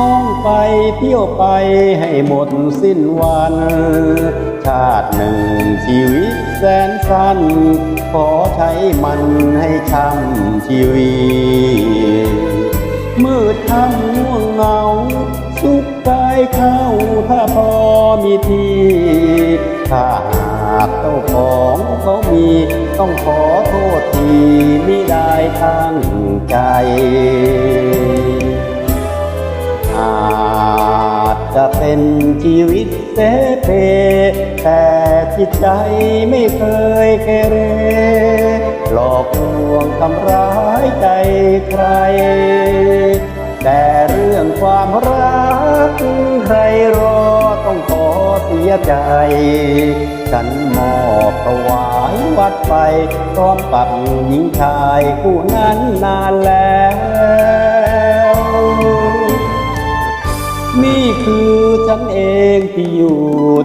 ท่องไปเที่ยวไปให้หมดสิ้นวัน ชาติหนึ่งชีวิตแสนสั้น ขอใช้มันให้ช้ำชีวิตมืดค่ำง่วงเหงา สุขกายเข้าถ้าพอมีทีถ้าหากเจ้าของเขามี ต้องขอโทษทีไม่ได้ทั้งใจ จะเป็นชีวิตเสเพ แต่จิตใจไม่เคยเกเร หลอกลวงทำร้ายใจใคร แต่เรื่องความรักใครรอต้องขอเสียใจ ฉันมอบถวายวัดไปพร้อมกับหญิงชายคู่นั้นนานแล้ว คือฉันเองที่อยู่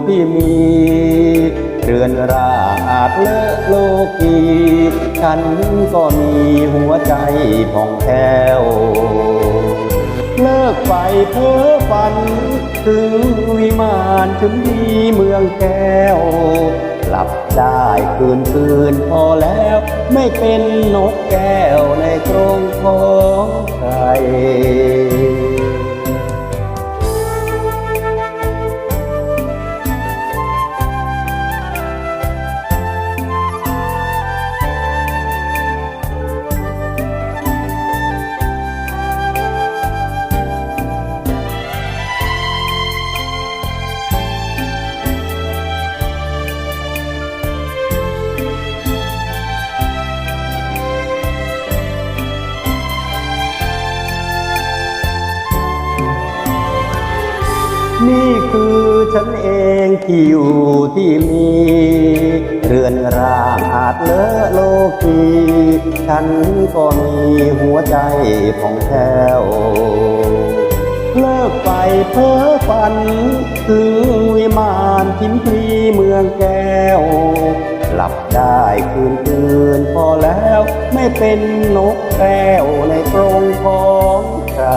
ที่มี เรือนราอาจเลอะโลกีฉันก็มีหัวใจผ่องแผ้วเลิกไปเพ้อฝัน ถึงวิมานถึงดีเมืองแก้ว หลับได้คืนคืนพอแล้ว ไม่เป็นนกแก้วในกร นี่คือฉันเองที่อยู่ที่มี เรือนร่างอาจเลอะโลกีฉันก็มีหัวใจผ่องแผ้วเลิกไปเพ้อฝัน ถึงวิมานทิมพลีเมืองแก้ว หลับได้คืนคืนพอแล้วไม่เป็นนกแก้วในกรงของใคร